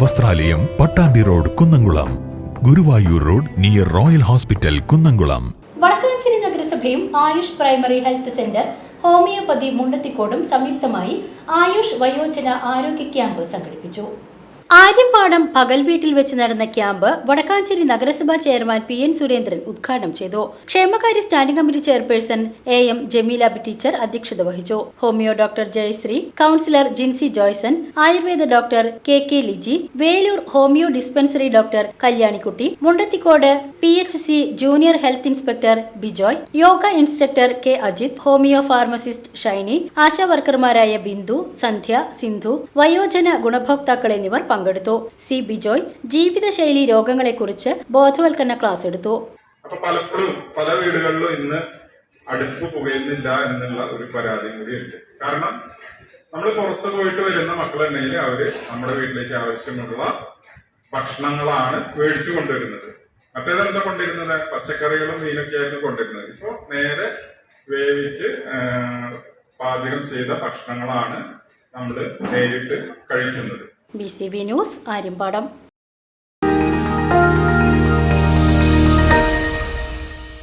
വസ്ത്രാലയം Pattambi road Kunnamkulam. Guruvayur road near royal hospital Kunnamkulam. Vadakkanchery നഗരസഭയും AYUSH primary health centre homeopathy മുണ്ടത്തിക്കോടും സംയുക്തമായി ആയുഷ് വയോജന ആരോഗ്യ camp സംഘടിപ്പിച്ചു. ആര്യപ്പാടം പകൽ വീട്ടിൽ വെച്ച് നടന്ന ക്യാമ്പ് വടക്കാഞ്ചേരി നഗരസഭാ ചെയർമാൻ പി എൻ സുരേന്ദ്രൻ ഉദ്ഘാടനം ചെയ്തു. ക്ഷേമകാര്യ standing committee chairperson A M Jameela B teacher അധ്യക്ഷത വഹിച്ചു. Homeo doctor Jayashree councillor Jincy Joyson Ayurveda doctor K K Liji Veloor homeo dispensary doctor Kalyanikutty Mundathikode P H C junior health inspector Bijoy yoga instructor K Ajith homeo pharmacist Shiny ASHA വർക്കർമാരായ Bindu Sandhya Sindhu വയോജന ഗുണഭോക്താക്കൾ എന്നിവർ പങ്കെടുത്തു. C. Bijoy ജീവിതശൈലി രോഗങ്ങളെക്കുറിച്ച് ബോധവൽക്കരണ class എടുത്തു. അപ്പൊ പലപ്പോഴും പല വീടുകളിലും ഇന്ന് അടുപ്പ് പുകയുന്നില്ല എന്നുള്ള ഒരു പരാതി കൂടിയുണ്ട് കാരണം നമ്മൾ പുറത്ത് പോയിട്ട് വരുന്ന മക്കളുണ്ടെങ്കിൽ അവർ നമ്മുടെ വീട്ടിലേക്ക് ആവശ്യമുള്ള ഭക്ഷണങ്ങളാണ് മേടിച്ചു കൊണ്ടുവരുന്നത്. മറ്റേതെന്താ കൊണ്ടിരുന്നത് പച്ചക്കറികളും മീനൊക്കെ ആയിരുന്നു കൊണ്ടിരുന്നത് ഇപ്പൊ നേരെ വേവിച്ച് പാചകം ചെയ്ത ഭക്ഷണങ്ങളാണ് നമ്മൾ നേരിട്ട് കഴിക്കുന്നത്. B C B news Aryampadam